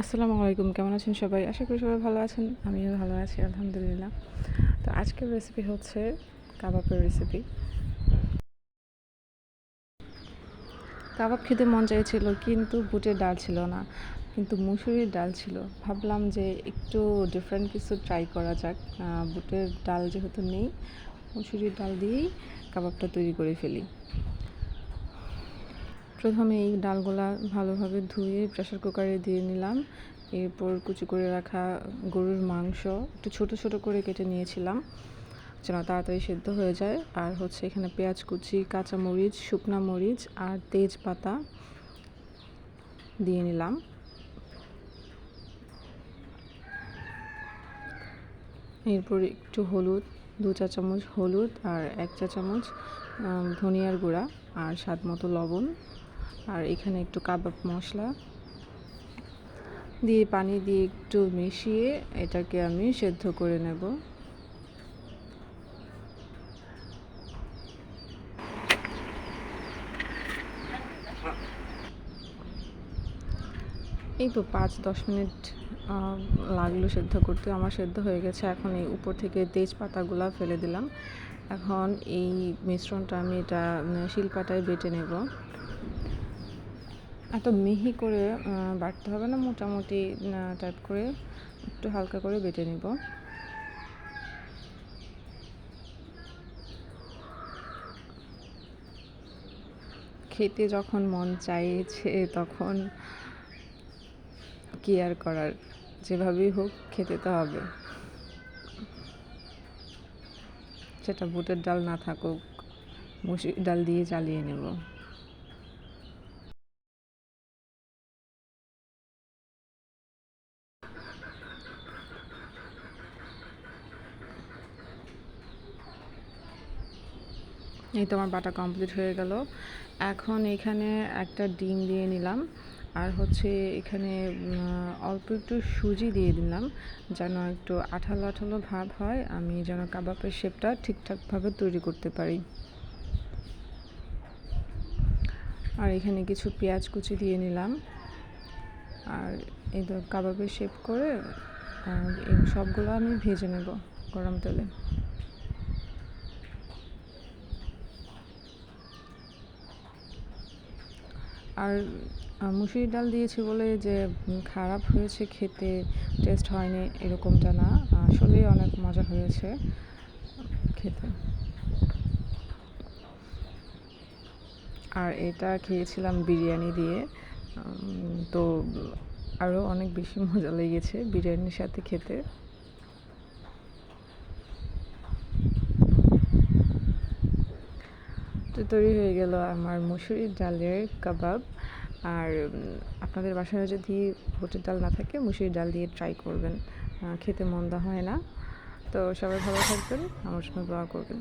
আসসালামু আলাইকুম, কেমন আছেন সবাই? আশা করি সবাই ভালো আছেন। আমিও ভালো আছি, আলহামদুলিল্লাহ। তো আজকের রেসিপি হচ্ছে কাবাবের রেসিপি কাবাব খেতে মন চাইছিল, কিন্তু বুটের ডাল ছিল না, কিন্তু মুসুরির ডাল ছিল। ভাবলাম যে একটু ডিফারেন্ট কিছু ট্রাই করা যাক। বুটের ডাল যেহেতু নেই, মুসুরির ডাল দিয়েই কাবাবটা তৈরি করে ফেলি। প্রথমে এই ডালগুলা ভালোভাবে ধুয়ে প্রেসার কুকারে দিয়ে নিলাম। এরপর কুচি করে রাখা গরুর মাংস একটু ছোট ছোট করে কেটে নিয়েছিলাম যেন তাড়াতাড়ি সেদ্ধ হয়ে যায়। আর হচ্ছে এখানে পেঁয়াজ কুচি কাঁচা মরিচ শুকনা মরিচ আর তেজপাতা দিয়ে নিলাম। এরপর একটু হলুদ, দু চা চামচ হলুদ আর এক চা চামচ ধনিয়ার গুঁড়া আর স্বাদ মতো লবণ। আর এখানে একটু কাবাব মশলা দিয়ে পানি দিয়ে একটু মিশিয়ে এটাকে আমি সেদ্ধ করে নেব। এই তো পাঁচ দশ মিনিট লাগল সেদ্ধ করতে। আমার সেদ্ধ হয়ে গেছে। এখন এই উপর থেকে তেজপাতাগুলা ফেলে দিলাম। এখন এই মিশ্রণটা আমি এটা উম, শিলপাটায় বেটে নেব। এত মিহি করে বাটতে হবে না, মোটামুটি টাইপ করে একটু হালকা করে বেটে নিব। খেতে যখন মন চাইছে, তখন কি আর করার, যেভাবেই হোক খেতে তো হবে। সেটা বুটের ডাল না থাকুক, মুসুর ডাল দিয়ে চালিয়ে নেব। এই তো আমার বাটা কমপ্লিট হয়ে গেল। এখন এখানে একটা ডিম দিয়ে নিলাম। আর হচ্ছে এখানে অল্প একটু সুজি দিয়ে দিলাম, যেন একটু আঠালো আঠালো ভাব হয়, আমি যেন কাবাবের শেপটা ঠিকঠাকভাবে তৈরি করতে পারি। আর এখানে কিছু পেঁয়াজ কুচি দিয়ে নিলাম। আর এই তো কাবাবের শেপ করে সবগুলো আমি ভেজে নেব গরম তেলে। আর মুসুরির ডাল দিয়েছি বলে যে খারাপ হয়েছে খেতে টেস্ট হয়নি, এরকমটা না। আসলেই অনেক মজা হয়েছে খেতে। আর এটা খেয়েছিলাম বিরিয়ানি দিয়ে। তো আরও অনেক বেশি মজা লেগেছে বিরিয়ানির সাথে খেতে। তৈরি হয়ে গেল আমার মুসুরির ডালের কাবাব। আর আপনাদের বাসায় যদি বুটের ডাল না থাকে মুসুরির ডাল দিয়ে ট্রাই করবেন। খেতে মন্দা হয় না। তো সবাই ভালো থাকবেন, আমার সঙ্গে দোয়া করবেন।